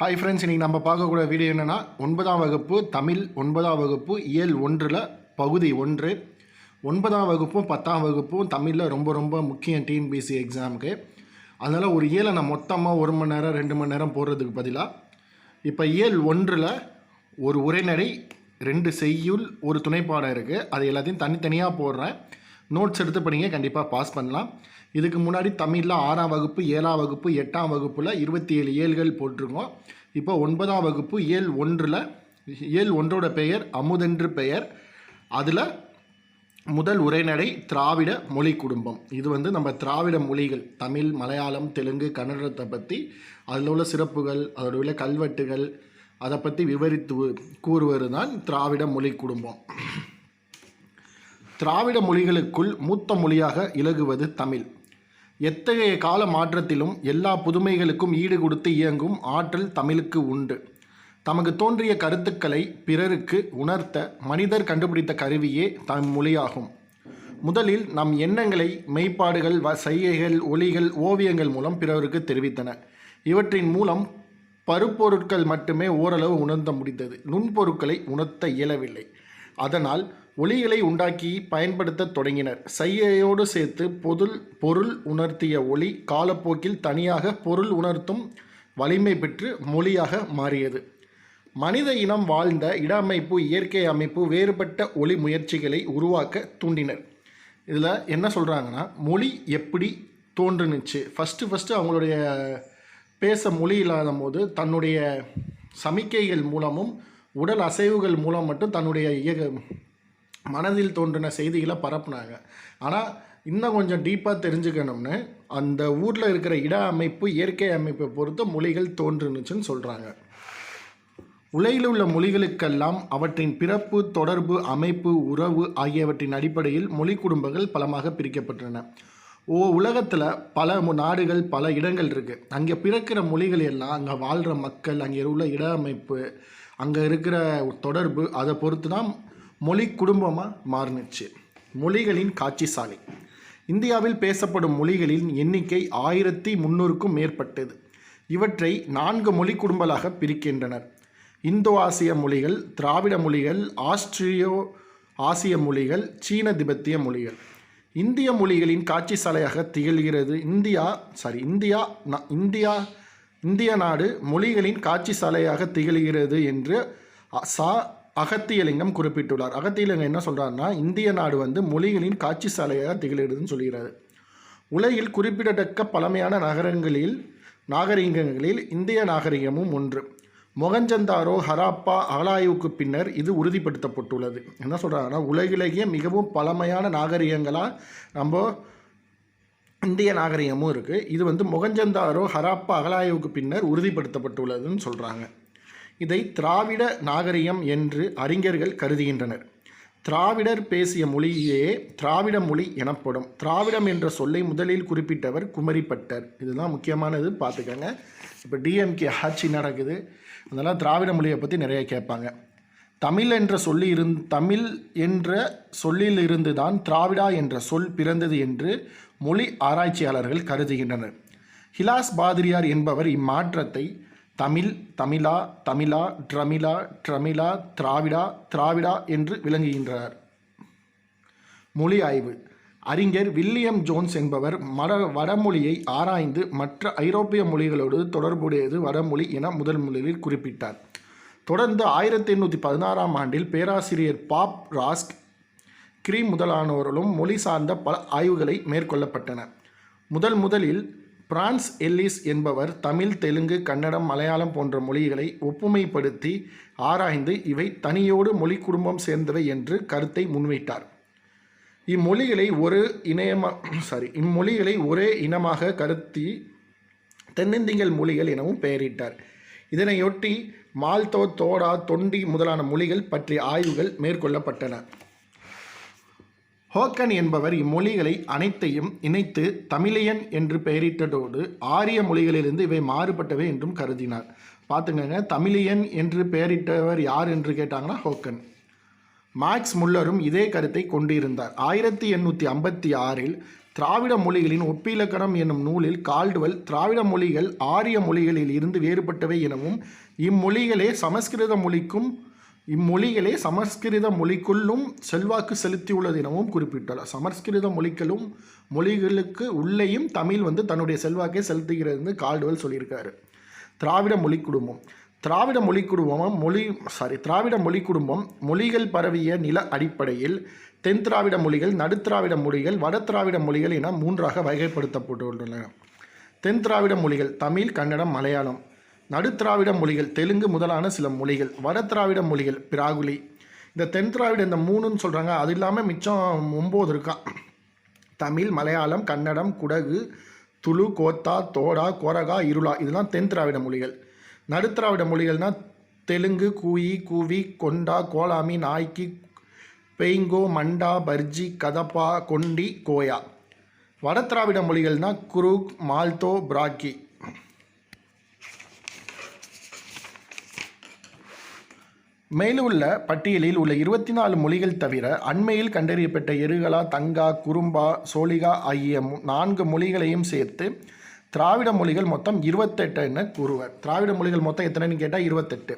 Hi friends இன்றைக்கி நம்ம பார்க்கக்கூடிய வீடியோ என்னென்னா ஒன்பதாம் வகுப்பு தமிழ் ஒன்பதாம் வகுப்பு இயல் ஒன்றில் பகுதி ஒன்று ஒன்பதாம் வகுப்பும் பத்தாம் வகுப்பும் தமிழில் ரொம்ப ரொம்ப முக்கியம் டிஎன்பிசி எக்ஸாமுக்கு அதனால் ஒரு இயலை நான் மொத்தமாக ஒரு மணி நேரம் ரெண்டு மணி நேரம் போடுறதுக்கு பதிலாக இப்போ இயல் ஒன்றில் ஒரு உரைநடை ரெண்டு செய்யுள் ஒரு துணைப்பாடம் இருக்குது அது எல்லாத்தையும் தனித்தனியாக போடுறேன். நோட்ஸ் எடுத்து படிங்க கண்டிப்பாக பாஸ் பண்ணலாம். இதுக்கு முன்னாடி தமிழில் ஆறாம் வகுப்பு ஏழாம் வகுப்பு எட்டாம் வகுப்பில் இருபத்தி ஏழு ஏழ்கள் போட்டிருக்கோம். இப்போ ஒன்பதாம் வகுப்பு ஏழ் ஒன்றில் இயல் ஒன்றோட பெயர் அமுதென்று பெயர். அதில் முதல் உரைநடை திராவிட மொழி குடும்பம். இது வந்து நம்ம திராவிட மொழிகள் தமிழ் மலையாளம் தெலுங்கு கன்னடத்தை பற்றி அதில் உள்ள சிறப்புகள் அதோட உள்ள கல்வெட்டுகள் அதை பற்றி விவரித்து கூறுவது தான் திராவிட மொழி குடும்பம். திராவிட மொழிகளுக்குள் மூத்த மொழியாக இலகுவது தமிழ். எத்தகைய கால மாற்றத்திலும் எல்லா புதுமைகளுக்கும் ஈடு கொடுத்து இயங்கும் ஆற்றல் தமிழுக்கு உண்டு. தமக்கு தோன்றிய கருத்துக்களை பிறருக்கு உணர்த்த மனிதர் கண்டுபிடித்த கருவியே தம் மொழியாகும். முதலில் நம் எண்ணங்களை மெய்ப்பாடுகள் வ செய்கைகள் ஒளிகள் ஓவியங்கள் மூலம் பிறருக்கு தெரிவித்தன. இவற்றின் மூலம் பருப்பொருட்கள் மட்டுமே ஓரளவு உணர்த்த முடிந்தது. நுண்பொருட்களை உணர்த்த இயலவில்லை. அதனால் ஒலிகளை உண்டாக்கி பயன்படுத்தத் தொடங்கினர். சையையோடு சேர்த்து பொது பொருள் உணர்த்திய ஒளி காலப்போக்கில் தனியாக பொருள் உணர்த்தும் வலிமை பெற்று மொழியாக மாறியது. மனித இனம் வாழ்ந்த இட அமைப்பு இயற்கை அமைப்பு வேறுபட்ட ஒளி முயற்சிகளை உருவாக்க தூண்டினர். இதில் என்ன சொல்கிறாங்கன்னா மொழி எப்படி தோன்றுனுச்சு? ஃபஸ்ட்டு ஃபஸ்ட்டு அவங்களுடைய பேச மொழி இல்லாத போது தன்னுடைய சமிக்கைகள் மூலமும் உடல் அசைவுகள் மூலம் மட்டும் தன்னுடைய இயக மனதில் தோன்றின செய்திகளை பரப்புனாங்க. ஆனால் இன்னும் கொஞ்சம் டீப்பாக தெரிஞ்சுக்கணும்னு அந்த ஊரில் இருக்கிற இட அமைப்பு இயற்கை அமைப்பை பொறுத்து மொழிகள் தோன்றுனுச்சுன்னு சொல்கிறாங்க உலகில் உள்ள மொழிகளுக்கெல்லாம் அவற்றின் பிறப்பு தொடர்பு அமைப்பு உறவு ஆகியவற்றின் அடிப்படையில் மொழி குடும்பங்கள் பலமாக பிரிக்கப்பட்டன ஓ உலகத்தில் பல நாடுகள் பல இடங்கள் இருக்குது அங்கே பிறக்கிற மொழிகள் எல்லாம் அங்கே வாழ்கிற மக்கள் அங்கே உள்ள இட அமைப்பு அங்கே இருக்கிற தொடர்பு அதை பொறுத்து தான் மொழி குடும்பமாக மாறுனுச்சு. மொழிகளின் காட்சி சாலை இந்தியாவில் பேசப்படும் மொழிகளின் எண்ணிக்கை ஆயிரத்தி முந்நூறுக்கும் மேற்பட்டது. இவற்றை நான்கு மொழி குடும்பங்களாக பிரிக்கின்றனர். இந்தோ ஆசிய மொழிகள் திராவிட மொழிகள் ஆஸ்திரியோ ஆசிய மொழிகள் சீன திபெத்திய மொழிகள். இந்திய மொழிகளின் காட்சி சாலையாக திகழ்கிறது இந்தியா சாரி இந்தியா இந்தியா இந்திய நாடு மொழிகளின் காட்சி சாலையாக திகழ்கிறது என்று சா அகத்தியலிங்கம் குறிப்பிட்டுள்ளார். அகத்தியலிங்கம் என்ன சொல்கிறாருன்னா இந்திய நாடு வந்து மொழிகளின் காட்சி சாலையாக திகழ்கிறதுன்னு சொல்கிறாரு. உலகில் குறிப்பிடத்தக்க பழமையான நகரங்களில் நாகரிகங்களில் இந்திய நாகரிகமும் ஒன்று. மொகஞ்சந்தாரோ ஹராப்பா அகலாய்வுக்கு பின்னர் இது உறுதிப்படுத்தப்பட்டுள்ளது. என்ன சொல்கிறாங்கன்னா உலகிலேயே மிகவும் பழமையான நாகரிகங்களாக நம்ம இந்திய நாகரிகமும் இருக்குது இது வந்து மொகஞ்சந்தாரோ ஹராப்பா அகலாய்வுக்கு பின்னர் உறுதிப்படுத்தப்பட்டுள்ளதுன்னு சொல்கிறாங்க இதை திராவிட நாகரிகம் என்று அறிஞர்கள் கருதுகின்றனர். திராவிடர் பேசிய மொழியே திராவிட மொழி எனப்படும். திராவிடம் என்ற சொல்லை முதலில் குறிப்பிட்டவர் குமரிப்பட்டர். இதுதான் முக்கியமானது பார்த்துக்கோங்க. இப்போ டிஎம்கே ஆட்சி நடக்குது. அதனால் திராவிட மொழியை பற்றி நிறைய கேட்பாங்க. தமிழ் என்ற சொல்லி இருந் தமிழ் என்ற சொல்லில் இருந்து தான் திராவிடா என்ற சொல் பிறந்தது என்று மொழி ஆராய்ச்சியாளர்கள் கருதுகின்றனர். ஹிலாஸ் பாதிரியார் என்பவர் இம்மாற்றத்தை தமிழ் தமிழா தமிழா ட்ரமிழா ட்ரமிழா திராவிடா திராவிடா என்று விளங்குகின்றார். மொழி ஆய்வு. அறிஞர் வில்லியம் ஜோன்ஸ் என்பவர் மட வடமொழியை ஆராய்ந்து மற்ற ஐரோப்பிய மொழிகளோடு தொடர்புடையது வடமொழி என முதல் முதலில் குறிப்பிட்டார். தொடர்ந்து ஆயிரத்தி எண்ணூற்றி பதினாறாம் ஆண்டில் பேராசிரியர் பாப் ராஸ்க் கிரீம் முதலானோர்களும் மொழி சார்ந்த பல ஆய்வுகளை மேற்கொள்ளப்பட்டன. முதல் முதலில் பிரான்ஸ் எல்லிஸ் என்பவர் தமிழ் தெலுங்கு கன்னடம் மலையாளம் போன்ற மொழிகளை ஒப்புமைப்படுத்தி ஆராய்ந்து இவை தனியோடு மொழி குடும்பம் சேர்ந்தவை என்று கருத்தை முன்வைத்தார். இம்மொழிகளை ஒரு இணையமா சாரி இம்மொழிகளை ஒரே இனமாக கருத்தி தென்னிந்தியல் மொழிகள் எனவும் பெயரிட்டார். இதனையொட்டி மால்தோ தோடா தொண்டி முதலான மொழிகள் பற்றிய ஆய்வுகள் மேற்கொள்ளப்பட்டன. ஹோக்கன் என்பவர் இம்மொழிகளை அனைத்தையும் இணைத்து தமிழியன் என்று பெயரிட்டதோடு ஆரிய மொழிகளிலிருந்து இவை மாறுபட்டவை என்றும் கருதினார். பார்த்துக்கங்க தமிழியன் என்று பெயரிட்டவர் யார் என்று கேட்டாங்கன்னா ஹோக்கன். மார்க்ஸ் முல்லரும் இதே கருத்தை கொண்டிருந்தார். ஆயிரத்தி எண்ணூற்றி ஐம்பத்தி ஆறில் திராவிட மொழிகளின் ஒப்பிலக்கணம் என்னும் நூலில் கால்டுவெல் திராவிட மொழிகள் ஆரிய மொழிகளில் இருந்து வேறுபட்டவை எனவும் இம்மொழிகளே சமஸ்கிருத மொழிக்கும் இம்மொழிகளே சமஸ்கிருத மொழிக்குள்ளும் செல்வாக்கு செலுத்தியுள்ளது எனவும் குறிப்பிட்டுள்ளார் சமஸ்கிருத மொழிகளும் மொழிகளுக்கு உள்ளேயும் தமிழ் வந்து தன்னுடைய செல்வாக்கை செலுத்துகிறதுன்னு கால்டுவல் சொல்லியிருக்காரு. திராவிட மொழி குடும்பம். திராவிட மொழி குடும்பம் மொழி சாரி திராவிட மொழி குடும்பம் மொழிகள் பரவிய நில அடிப்படையில் தென் திராவிட மொழிகள் நடுத்திராவிட மொழிகள் வட திராவிட மொழிகள் என மூன்றாக வகைப்படுத்தப்பட்டுள்ளன. தென் திராவிட மொழிகள் தமிழ் கன்னடம் மலையாளம். நடுத்திராவிட மொழிகள் தெலுங்கு முதலான சில மொழிகள் வட திராவிட மொழிகள் பிராகுலி. இந்த தென் திராவிட இந்த மூணுன்னு சொல்கிறாங்க அது இல்லாமல் மிச்சம் ஒம்பது இருக்கா? தமிழ் மலையாளம் கன்னடம் குடகு துளு கோத்தா தோடா கோரகா இருளா. இதெல்லாம் தென் திராவிட மொழிகள். நடுத்திராவிட மொழிகள்னால் தெலுங்கு கூயி கூவி கொண்டா கோலாமி நாய்க்கி பெய்ங்கோ மண்டா பர்ஜி கதப்பா கொண்டி கோயா. வட திராவிட மொழிகள்னால் குருக் மால்தோ பிராக்கி. மேலும் உள்ள பட்டியலில் உள்ள இருபத்தி நாலு மொழிகள் தவிர அண்மையில் கண்டறியப்பட்ட எருகலா தங்கா குறும்பா சோழிகா ஆகிய நான்கு மொழிகளையும் சேர்த்து திராவிட மொழிகள் மொத்தம் இருபத்தெட்டு என கூறுவர். திராவிட மொழிகள் மொத்தம் எத்தனைன்னு கேட்டால் இருபத்தெட்டு.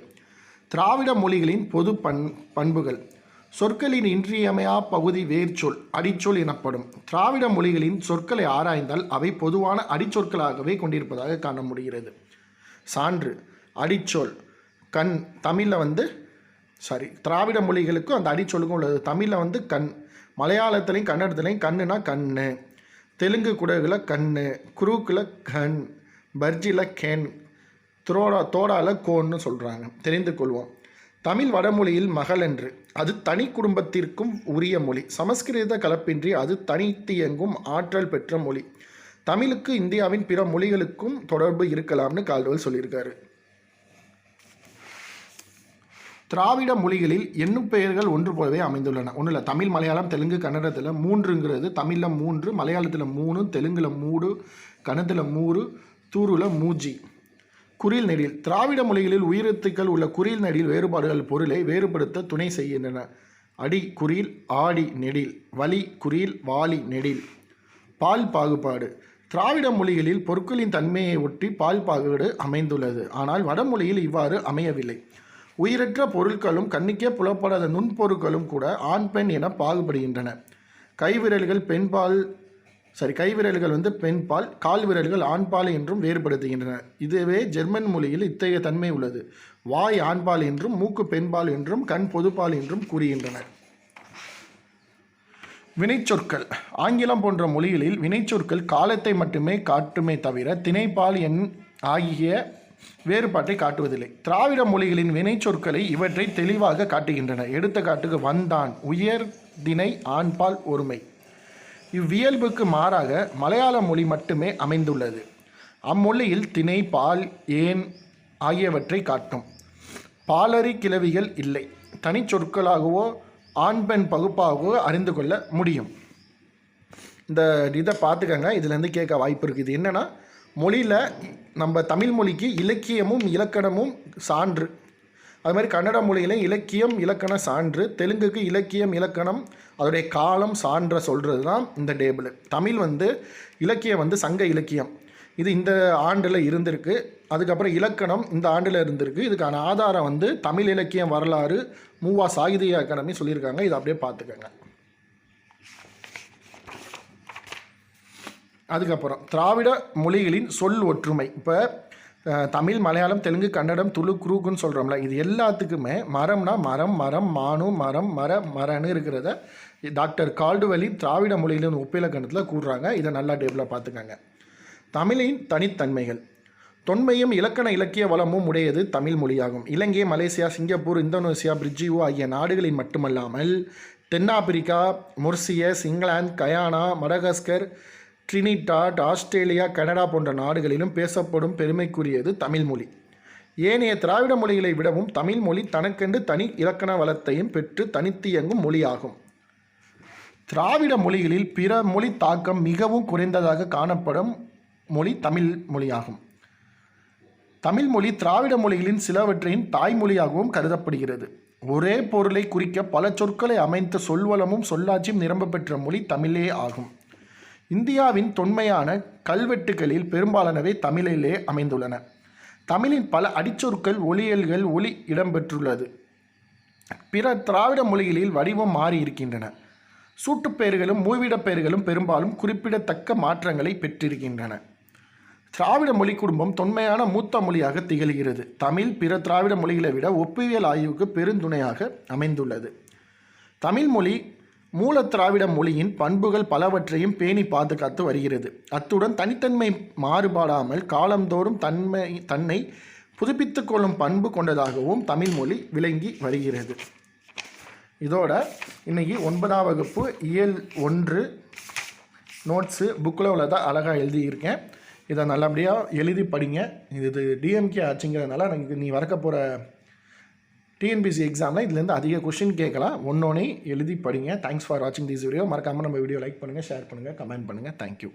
திராவிட மொழிகளின் பொது பண் பண்புகள். சொற்களின் இன்றியமையா பகுதி வேர்ச்சொல் அடிச்சொல் எனப்படும். திராவிட மொழிகளின் சொற்களை ஆராய்ந்தால் அவை பொதுவான அடிச்சொற்களாகவே கொண்டிருப்பதாக காண முடிகிறது. சான்று அடிச்சொல் கண் தமிழில் வந்து சாரி திராவிட மொழிகளுக்கும் அந்த அடிச்சொல்லுக்கும் உள்ளது. தமிழில் வந்து கண் மலையாளத்துலேயும் கன்னடத்துலேயும் கண்ணுனா கண்ணு தெலுங்கு குடகுல கண்ணு குரூக்கில் கண் பர்ஜியில் கேன் துரோடா தோடால கோன்னு சொல்கிறாங்க தெரிந்து கொள்வோம். தமிழ் வடமொழியில் மகள் என்று. அது தனி குடும்பத்திற்கும் உரிய மொழி. சமஸ்கிருத கலப்பின்றி அது தனித்தியங்கும் ஆற்றல் பெற்ற மொழி. தமிழுக்கு இந்தியாவின் பிற மொழிகளுக்கும் தொடர்பு இருக்கலாம்னு கால்வல் சொல்லியிருக்காரு. திராவிட மொழிகளில் எண்ணும் பெயர்கள் ஒன்று போலவே அமைந்துள்ளன. ஒன்றும் இல்லை தமிழ் மலையாளம் தெலுங்கு கன்னடத்தில் மூன்றுங்கிறது. தமிழில் மூன்று மலையாளத்தில் மூணு தெலுங்கில் மூடு கணத்தில் மூறு தூருல மூஜி. குறில் நெடில். திராவிட மொழிகளில் உயிரெழுத்துக்கள் உள்ள குறில் நெடில் வேறுபாடுகள் பொருளை வேறுபடுத்த துணை செய்கின்றன. அடி குறில் ஆடி நெடில். வலி குறில் வாலி நெடில். பால் பாகுபாடு. திராவிட மொழிகளில் பொருட்களின் தன்மையை ஒட்டி பால் பாகுபாடு அமைந்துள்ளது. ஆனால் வடமொழியில் இவ்வாறு அமையவில்லை. உயிரற்ற பொருட்களும் கண்ணுக்கே புலப்படாத நுண்பொருட்களும் கூட ஆண் பெண் என பாகுபடுகின்றன. கைவிரல்கள் பெண்பால் சரி கைவிரல்கள் வந்து பெண்பால் கால் விரல்கள் ஆண்பால் என்றும் வேறுபடுத்துகின்றன. இதுவே ஜெர்மன் மொழியில் இத்தகைய தன்மை உள்ளது. வாய் ஆண்பால் என்றும் மூக்கு பெண்பால் என்றும் கண் பொதுப்பால் என்றும் கூறுகின்றனர் வினைச்சொற்கள். ஆங்கிலம் போன்ற மொழிகளில் வினைச்சொற்கள் காலத்தை மட்டுமே காட்டுமே தவிர திணைப்பால் எண் ஆகிய வேறுபாட்டை காட்டுவதில்லை. திராவிட மொழிகளின் வினைச்சொற்களை இவற்றை தெளிவாக காட்டுகின்றன. எடுத்துக்காட்டுக்கு வந்தான் உயர் திணை ஆண்பால் ஒருமை. இவ்வியல்புக்கு மாறாக மலையாள மொழி மட்டுமே அமைந்துள்ளது. அம்மொழியில் திணை பால் ஏன் ஆகியவற்றை காட்டும். பாலரி கிளவிகள் இல்லை. தனிச்சொற்களாகவோ ஆண் பெண் பகுப்பாகவோ அறிந்து கொள்ள முடியும். இந்த இதை பார்த்துக்கங்க. இதுலேருந்து கேட்க வாய்ப்பு இருக்குது. என்னென்னா மொழியில் நம்ம தமிழ் மொழிக்கு இலக்கியமும் இலக்கணமும் சான்று. அது மாதிரி கன்னட மொழியில இலக்கியம் இலக்கண சான்று தெலுங்குக்கு இலக்கியம் இலக்கணம் அதோடைய காலம் சான்ற சொல்கிறது தான் இந்த டேபிள். தமிழ் வந்து இலக்கியம் வந்து சங்க இலக்கியம். இது இந்த ஆண்டில் இருந்திருக்கு. அதுக்கப்புறம் இலக்கணம் இந்த ஆண்டில் இருந்திருக்கு. இதுக்கான ஆதாரம் வந்து தமிழ் இலக்கியம் வரலாறு மூவா சாகித்ய அகாடமி சொல்லியிருக்காங்க. இதை அப்படியே பார்த்துக்கோங்க. அதுக்கப்புறம் திராவிட மொழிகளின் சொல் ஒற்றுமை. இப்போ தமிழ் மலையாளம் தெலுங்கு கன்னடம் துளு குரூக்குன்னு சொல்கிறோம்ல இது எல்லாத்துக்குமே மரம்னா மரம் மரம் மானு மரம் மர மரன்னு இருக்கிறத டாக்டர் கால்டுவெலி திராவிட மொழியிலிருந்து ஒப்பிலக்கணத்தில் கூடுறாங்க இதை நல்லா டேபிளாக பார்த்துக்கங்க தமிழின் தனித்தன்மைகள். தொன்மையும் இலக்கண இலக்கிய வளமும் உடையது தமிழ் மொழியாகும். இலங்கை மலேசியா சிங்கப்பூர் இந்தோனேசியா பிரிட்ஜியோ ஆகிய நாடுகளில் மட்டுமல்லாமல் தென்னாப்பிரிக்கா Mauritius England Guyana Madagascar Trinidad Australia Canada போன்ற நாடுகளிலும் பேசப்படும் பெருமைக்குரியது தமிழ் மொழி. ஏனைய திராவிட மொழிகளை விடவும் தமிழ் மொழி தனக்கென்று தனி இலக்கண வளத்தையும் பெற்று தனித்து இயங்கும் மொழியாகும். திராவிட மொழிகளில் பிற மொழி தாக்கம் மிகவும் குறைந்ததாக காணப்படும் மொழி தமிழ் மொழியாகும். தமிழ் மொழி திராவிட மொழிகளின் சிலவற்றின் தாய்மொழியாகவும் கருதப்படுகிறது. ஒரே பொருளை குறிக்க பல சொற்களை அமைத்த சொல்வளமும் சொல்லாட்சியும் நிரம்ப பெற்ற மொழி தமிழே ஆகும். இந்தியாவின் தொன்மையான கல்வெட்டுகளில் பெரும்பாலானவை தமிழிலே அமைந்துள்ளன. தமிழின் பல அடிச்சொற்கள் ஒலியல்கள் ஒலி இடம்பெற்றுள்ளது. பிற திராவிட மொழிகளில் வடிவம் மாறி இருக்கின்றன சூட்டுப்பெயர்களும் மூவிடப் பெயர்களும் பெரும்பாலும் குறிப்பிடத்தக்க மாற்றங்களை பெற்றிருக்கின்றன. திராவிட மொழி குடும்பம் தொன்மையான மூத்த மொழியாக திகழ்கிறது. தமிழ் பிற திராவிட மொழிகளை விட ஒப்புவியல் ஆய்வுக்கு பெருந்துணையாக அமைந்துள்ளது. தமிழ் மொழி மூல திராவிட மொழியின் பண்புகள் பலவற்றையும் பேணி பாதுகாத்து வருகிறது. அத்துடன் தனித்தன்மை மாறுபாடாமல் காலந்தோறும் தன்மை தன்னை புதுப்பித்து கொள்ளும் பண்பு கொண்டதாகவும் தமிழ் மொழி விளங்கி வருகிறது. இதோட இன்னைக்கு ஒன்பதாம் வகுப்பு இயல் ஒன்று நோட்ஸு புக்கில் உள்ளதாக அழகாக எழுதியிருக்கேன். இதை நல்லபடியாக எழுதி படிங்க. இது டிஎம்கே ஆச்சுங்கிறதுனால எனக்கு நீ வரக்க போகிற டிஎன்பிசி எக்ஸாமில் இதுலேருந்து அதிக கொஷின் கேட்கலாம். ஒன்றோனே எழுதி படிங்க. தேங்க்ஸ் ஃபார் வாட்சிங் திஸ் வீடியோ மறக்காமல் நம்ம வீடியோ லைக் பண்ணுங்கள் ஷேர் பண்ணுங்கள் கமெண்ட் பண்ணுங்கள் தேங்க்யூ